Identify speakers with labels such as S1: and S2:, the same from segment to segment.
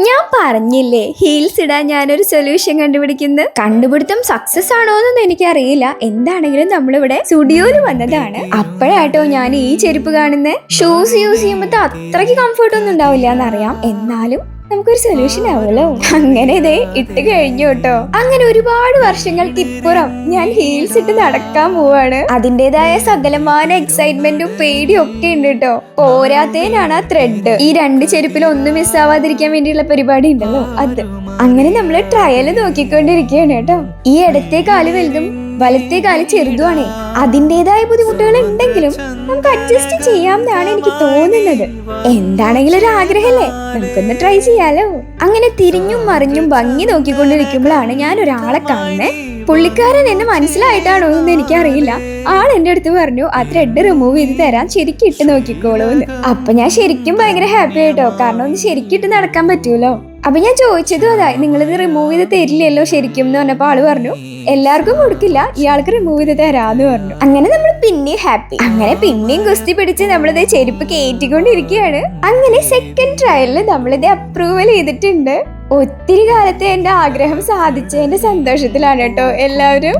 S1: ഞാൻ പറഞ്ഞില്ലേ ഹീൽസ് ഇടാൻ ഞാനൊരു സൊല്യൂഷൻ കണ്ടുപിടിക്കുന്നത് കണ്ടുപിടുത്തം സക്സസ് ആണോ എന്നൊന്നും എനിക്കറിയില്ല. എന്താണെങ്കിലും നമ്മളിവിടെ സ്റ്റുഡിയോയിൽ വന്നതാണ്. അപ്പോഴാട്ടോ ഞാൻ ഈ ചെരുപ്പ് കാണുന്നത് ഷൂസ് യൂസ് ചെയ്യുമ്പോൾ അത്രയ്ക്ക് കംഫർട്ടൊന്നും ഉണ്ടാവില്ല എന്നറിയാം. എന്നാലും നമുക്കൊരു സൊല്യൂഷൻ ആവുമല്ലോ? അങ്ങനെ ഇതേ ഇട്ട് കഴിഞ്ഞു കേട്ടോ. അങ്ങനെ ഒരുപാട് വർഷങ്ങൾക്ക് ഇപ്പുറം ഞാൻ ഹീൽസ് ഇട്ട് നടക്കാൻ പോവാണ്. അതിന്റെതായ സകലമായ എക്സൈറ്റ്മെന്റും പേടിയും ഒക്കെ ഉണ്ട് കേട്ടോ. പോരാത്തേനാണ് ആ ത്രെഡ് ഈ രണ്ട് ചെരുപ്പിൽ ഒന്നും മിസ്സാവാതിരിക്കാൻ വേണ്ടിയുള്ള പരിപാടി ഉണ്ടല്ലോ അത്. അങ്ങനെ നമ്മൾ ട്രയൽ നോക്കിക്കൊണ്ടിരിക്കുകയാണ് കേട്ടോ. ഈ ഇടത്തെ കാൽ വലുതും വലത്തെ കാൽ ചെറുതുമാണ് അതിന്റെതായ ബുദ്ധിമുട്ടുകൾ ഉണ്ടെങ്കിലും നമുക്ക് അഡ്ജസ്റ്റ് ചെയ്യാമെന്നാണ് എനിക്ക് തോന്നുന്നത്. എന്താണെങ്കിലും ഒരു ആഗ്രഹമല്ലേ? നമുക്കൊന്ന് ട്രൈ ചെയ്യാലോ. അങ്ങനെ തിരിഞ്ഞും മറിഞ്ഞും ഭംഗി നോക്കിക്കൊണ്ടിരിക്കുമ്പോഴാണ് ഞാൻ ഒരാളെ കാണുന്നത് പുള്ളിക്കാരൻ എന്നെ മനസ്സിലായിട്ടാണോ എന്ന് എനിക്കറിയില്ല. ആൾ എന്റെ അടുത്ത് പറഞ്ഞു ആ ത്രെഡ് റിമൂവ് ചെയ്ത് തരാൻ ശരിക്കും ഇട്ട് നോക്കിക്കോളൂ എന്ന് അപ്പൊ ഞാൻ ശരിക്കും ഭയങ്കര ഹാപ്പി ആയിട്ടോ? കാരണം ഒന്ന് ശരിക്കും ഇട്ട് നടക്കാൻ പറ്റൂലോ? അപ്പൊ ഞാൻ ചോദിച്ചതും നിങ്ങൾ നിങ്ങളിത് റിമൂവ് ചെയ്ത് തരില്ലല്ലോ ശരിക്കും എന്ന് പറഞ്ഞപ്പോ ആൾ പറഞ്ഞു എല്ലാവർക്കും കൊടുക്കില്ല ഇയാൾക്ക് റിമൂവ് ചെയ്ത് തരാന്ന് പറഞ്ഞു. അങ്ങനെ നമ്മൾ പിന്നെയും ഹാപ്പി അങ്ങനെ പിന്നെയും കുസ്തി പിടിച്ച് നമ്മളിത് ചെരുപ്പ് കയറ്റിക്കൊണ്ടിരിക്കുകയാണ്. അങ്ങനെ സെക്കൻഡ് ട്രയലിൽ നമ്മളിത് അപ്രൂവൽ ചെയ്തിട്ടുണ്ട്. ഒത്തിരി കാലത്തെ എന്റെ ആഗ്രഹം സാധിച്ചതിന്റെ സന്തോഷത്തിലാണ് കേട്ടോ എല്ലാവരും.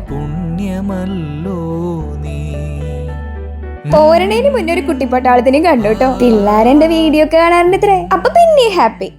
S1: പോരണേന് മുന്നേ ഒരു കുട്ടിപ്പട്ടാളത്തിനും കണ്ടു കേട്ടോ. പിള്ളേരെ വീഡിയോ ഒക്കെ കാണാറുണ്ട് ഇത്രേ. അപ്പൊ പിന്നെ ഹാപ്പി